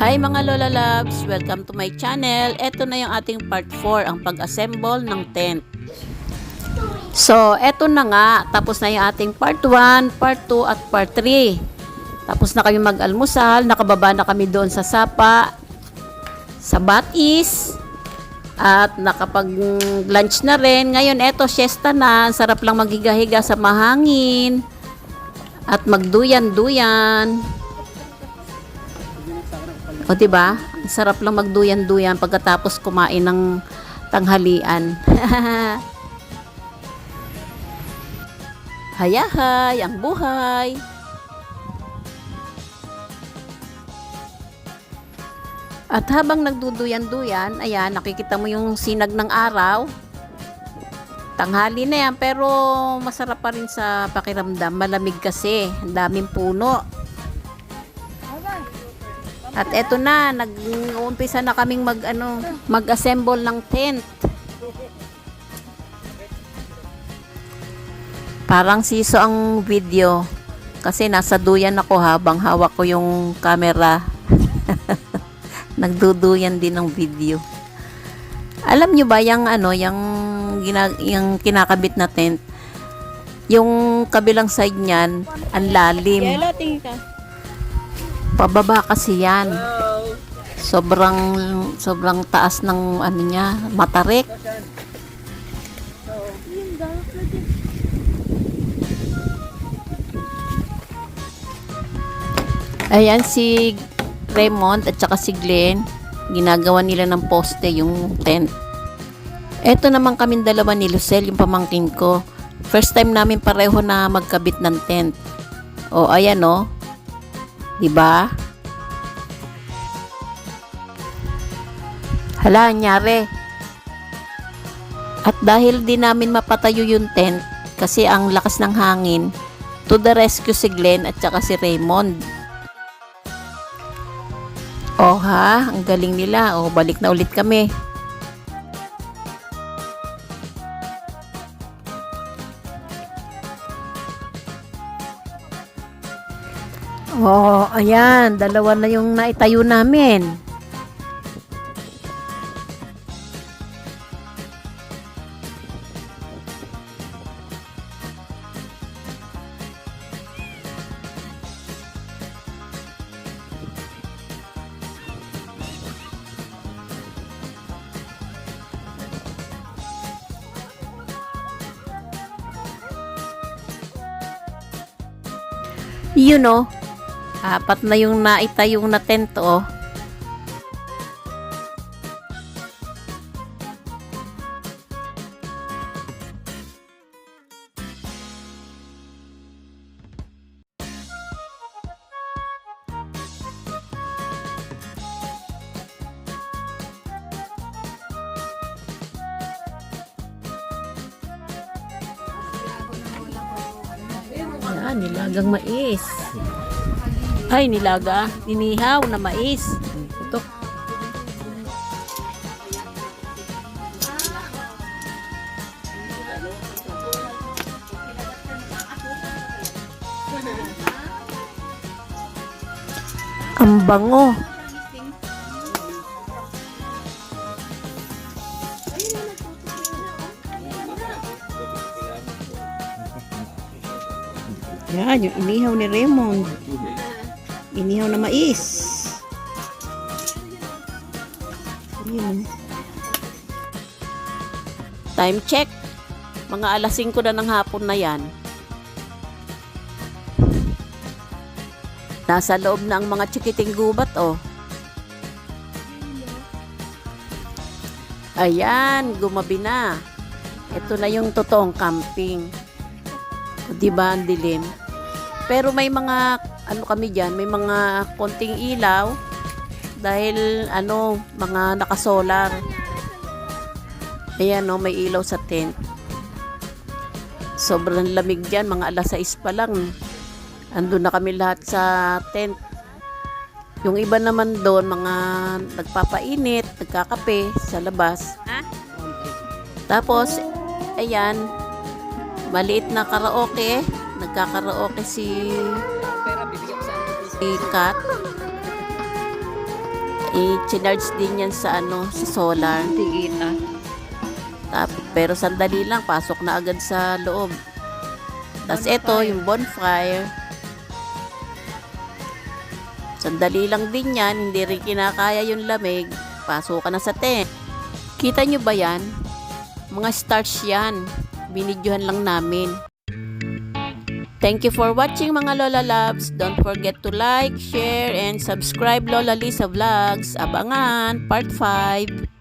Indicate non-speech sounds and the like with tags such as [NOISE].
Hi mga Lola Loves! Welcome to my channel. Ito na yung ating part 4, ang pag-assemble ng tent. So, eto na nga. Tapos na yung ating part 1, part 2, at part 3. Tapos na kami mag-almusal. Nakababa na kami doon sa Sapa, sa Batis. At nakapag-lunch na rin. Ngayon, eto, siesta na. Sarap lang maghiga-higa sa mahangin. At magduyan-duyan. O, di ba? Sarap lang magduyan-duyan pagkatapos kumain ng tanghalian. [LAUGHS] Hayahay, ang buhay. At habang nagduduyan-duyan, ayan, nakikita mo yung sinag ng araw. Tanghali na yan, pero masarap pa rin sa pakiramdam. Malamig kasi, daming puno. At eto na, nag-uumpisa na kaming mag ano, mag-assemble ng tent. Parang siso ang video kasi nasa duyan ako habang hawak ko yung camera. [LAUGHS] Nagduduyan din ng video. Alam nyo ba yung ano, yung, yung kinakabit na tent? Yung kabilang side niyan, ang lalim. Yelo, tingin ka. Pababa kasi yan. Sobrang sobrang taas ng ano niya, matarik. Ayan si Raymond at saka si Glenn, ginagawa nila ng poste yung tent. Eto naman kaming dalawa ni Lucel, yung pamangkin ko. First time namin pareho na magkabit ng tent. O ayan o, 'Di ba? Hala, anyari. At dahil di namin mapatayo yung tent, kasi ang lakas ng hangin, to the rescue si Glenn at saka si Raymond. Oh ha, ang galing nila. Oh, balik na ulit kami. Oh, ayan. Dalawa na yung naitayo namin. You know, Apat na yung naitayong na tent, oh. Yan, nilagang mais. Ay, nilaga. Inihaw na mais. Putok. Ang bango. Yan, yung inihaw ni Raymond. Inihaw na mais. Yun. Time check. Mga alas 5 na ng hapon na yan. Nasa loob na ang mga chikiting gubat, oh. Ayan, gumabi na. Ito na yung totoong camping. O, Diba, ang dilim? Pero may mga ano kami diyan, may mga konting ilaw dahil ano, mga nakasolar. Ayan no, may ilaw sa tent. Sobrang lamig diyan, mga alas 6 pa lang. Andun na kami lahat sa tent. Yung iba naman doon, mga nagpapainit, nagkakape sa labas. Ha? Tapos, ayan, maliit na karaoke. Nagkakaraoke si Kat. i-charge din yan sa ano, sa solar. Kita. Tap- pero sandali lang, pasok na agad sa loob. Tapos ito, yung bonfire. Sandali lang din yan, hindi rin kinakaya yung lamig. Pasok ka na sa tent. Kita nyo ba yan? Mga stars yan. Binidyohan lang namin. Thank you for watching mga Lola Loves. Don't forget to like, share, and subscribe Lola Lisa Vlogs. Abangan, part 5.